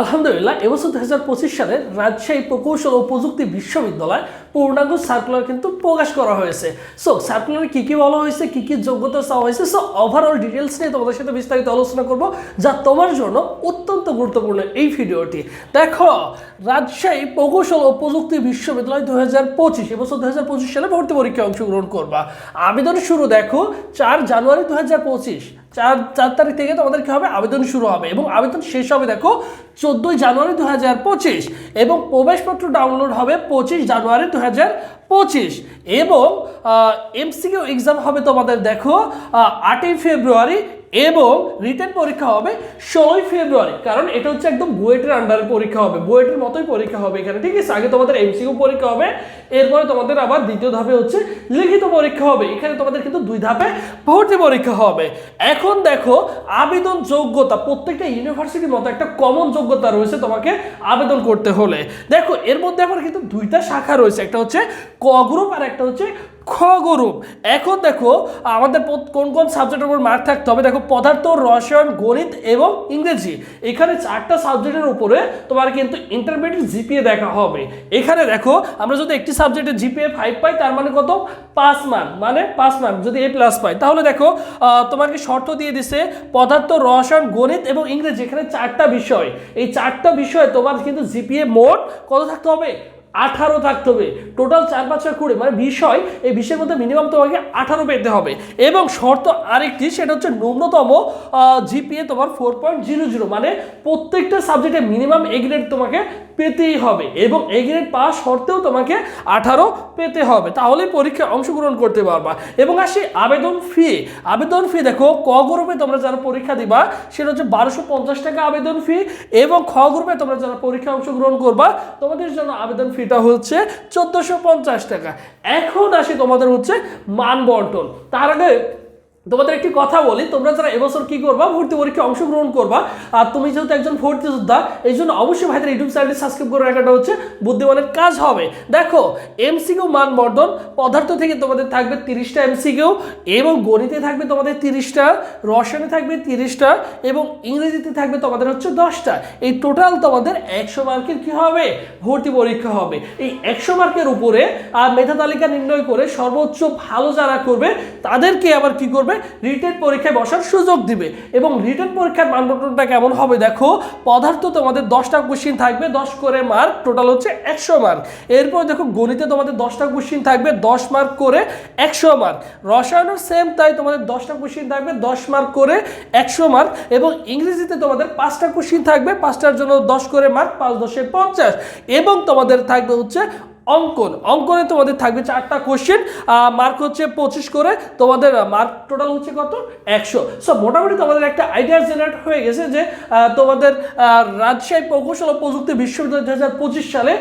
আলহামদুলিল্লাহ, এবছর দু হাজার পঁচিশ সালে রাজশাহী প্রকৌশল ও প্রযুক্তি বিশ্ববিদ্যালয় পূর্ণাঙ্গ সার্কুলার কিন্তু প্রকাশ করা হয়েছে। সো সার্কুলারে কী কী বলা হয়েছে, কী কী যোগ্যতা চাওয়া হয়েছে? সো ওভারঅল ডিটেলস নিয়ে তোমাদের সাথে বিস্তারিত আলোচনা করব, যা তোমার জন্য অত্যন্ত গুরুত্বপূর্ণ এই ভিডিওটি। দেখো, রাজশাহী প্রকৌশল ও প্রযুক্তি বিশ্ববিদ্যালয় দু হাজার পঁচিশ, এবছর দু হাজার পঁচিশ সালে ভর্তি পরীক্ষায় অংশগ্রহণ করবা। আবেদন শুরু দেখো, চার জানুয়ারি দু হাজার পঁচিশ, চার চার তারিখ থেকে তোমাদের কী হবে? আবেদন শুরু হবে এবং আবেদন শেষ হবে দেখো চোদ্দোই জানুয়ারি দু হাজার পঁচিশ এবং প্রবেশপত্র ডাউনলোড হবে পঁচিশ জানুয়ারি দু হাজার পঁচিশ এবং এমসিকিউ এক্সাম হবে তোমাদের, দেখো আটই ফেব্রুয়ারি এবং রিটেন পরীক্ষা হবে ষোলোই ফেব্রুয়ারি। কারণ এটা হচ্ছে একদম বুয়েটের আন্ডারে পরীক্ষা হবে। বুয়েটের মতোই পরীক্ষা হবে এখানে, ঠিক আছে? আগে তোমাদের এমসিকিউ পরীক্ষা হবে, এরপরে তোমাদের আবার দ্বিতীয় ধাপে হচ্ছে লিখিত পরীক্ষা হবে। এখানে তোমাদের কিন্তু দুই ধাপে ভর্তি পরীক্ষা হবে। এখন দেখো, আবেদন যোগ্যতা, প্রত্যেকটা ইউনিভার্সিটির মতো একটা কমন যোগ্যতা রয়েছে তোমাকে আবেদন করতে হলে। দেখো, এর মধ্যে আবার কিন্তু দুইটা শাখা রয়েছে। একটা হচ্ছে ক গ্রুপ আর একটা হচ্ছে খ গ্রুপ এখন দেখো, আমাদের কোন কোন সাবজেক্টের উপর মার্ক থাকতে হবে? দেখো, পদার্থ, রসায়ন, গণিত এবং ইংরেজি। এখানে চারটা সাবজেক্টের উপরে তোমার কিন্তু ইন্টারমিডিয়েট জিপিএ দেখা হবে। এখানে দেখো, আমরা যদি একটি সাবজেক্টে জিপিএ ফাইভ পাই, তার মানে কত? পাঁচ মার্ক মানে পাঁচ মার্ক যদি এ প্লাস পাই। তাহলে দেখো তোমাকে শর্ত দিয়ে দিছে? পদার্থ, রসায়ন, গণিত এবং ইংরেজি, এখানে চারটা বিষয়। এই চারটা বিষয়ে তোমার কিন্তু জিপিএ মোট কত থাকতে হবে? আঠারো থাকতে হবে। টোটাল চার পাঁচ ছয় কুড়ি মানে বিষয়, এই বিষয়ের মধ্যে মিনিমাম তোমাকে আঠারো পেতে হবে। এবং শর্ত আরেকটি, সেটা হচ্ছে ন্যূনতম জিপিএ তোমার ফোর পয়েন্ট জিরো জিরো মানে প্রত্যেকটা সাবজেক্টে মিনিমাম এ গ্রেড তোমাকে পেতেই হবে এবং এ গ্রেড পাওয়া সত্ত্বেও তোমাকে আঠারো পেতে হবে। তাহলে পরীক্ষায় অংশগ্রহণ করতে পারবা। এবং আসি আবেদন ফি আবেদন ফি দেখো, ক গ্রুপে তোমরা যারা পরীক্ষা দিবা, সেটা হচ্ছে বারোশো পঞ্চাশ টাকা আবেদন ফি এবং খ গ্রুপে তোমরা যারা পরীক্ষায় অংশগ্রহণ করবা, তোমাদের জন্য আবেদন ফিটা হচ্ছে চোদ্দোশো পঞ্চাশ টাকা। এখন আসি তোমাদের হচ্ছে মান বন্টন। তার আগে তোমাদের একটি কথা বলি, তোমরা যারা এবছর কি করবা, ভর্তি পরীক্ষায় অংশগ্রহণ করবা, আর তুমি যেহেতু একজন ভর্তি যোদ্ধা, এই জন্য অবশ্যই ভাইদের ইউটিউব চ্যানেলটি সাবস্ক্রাইব করে রাখাটা হচ্ছে বুদ্ধিমানের কাজ হবে। দেখো, এমসিকিউ মান বর্ধন পদার্থ থেকে তোমাদের থাকবে তিরিশটা এমসিকিউ এবং গণিতে থাকবে তোমাদের তিরিশটা, রসায়নে থাকবে তিরিশটা এবং ইংরেজিতে থাকবে তোমাদের হচ্ছে দশটা। এই টোটাল তোমাদের একশো মার্কের কি হবে? ভর্তি পরীক্ষা হবে। এই একশো মার্কের উপরে আর মেধা তালিকা নির্ণয় করে সর্বোচ্চ ভালো যারা করবে, তাদেরকে আবার কি করবে? রিটেন পরীক্ষায় বসার সুযোগ দিবে। এবং রিটেন পরীক্ষার মানদণ্ডটা কেমন হবে দেখো, পদার্থ তোমাদের দশটা কোশ্চিন থাকবে, দশ করে মার্ক টোটাল হচ্ছে একশো মার্ক এরপর দেখো, গণিতে তোমাদের দশটা কোশ্চিন থাকবে, দশ মার্ক করে একশো মার্ক রসায়নের সেম তাই তোমাদের দশটা কোশ্চিন থাকবে, দশ মার্ক করে একশো মার্ক এবং ইংরেজিতে তোমাদের পাঁচটা কোশ্চিন থাকবে, পাঁচটার জন্য দশ করে মার্ক পাঁচ দশে পঞ্চাশ। এবং তোমাদের থাকবে হচ্ছে অঙ্কন। অঙ্কনে তোমাদের থাকবে চারটা কোশ্চেন মার্ক হচ্ছে পঁচিশ করে, তোমাদের মার্ক টোটাল হচ্ছে কত? একশো। সো মোটামুটি তোমাদের একটা আইডিয়া জেনারেট হয়ে গেছে যে তোমাদের রাজশাহী প্রকৌশল ও প্রযুক্তি বিশ্ববিদ্যালয় দু হাজার পঁচিশ সালে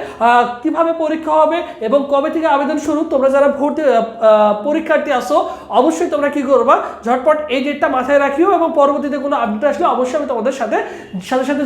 কীভাবে পরীক্ষা হবে এবং কবে থেকে আবেদন শুরু? তোমরা যারা ভর্তি পরীক্ষার্থী আসো অবশ্যই তোমরা কি করবা? ঝটপট এই ডেটটা মাথায় রাখিও এবং পরবর্তীতে কোনো আপডেট আসলে অবশ্যই আমি তোমাদের সাথে সাথে সাথে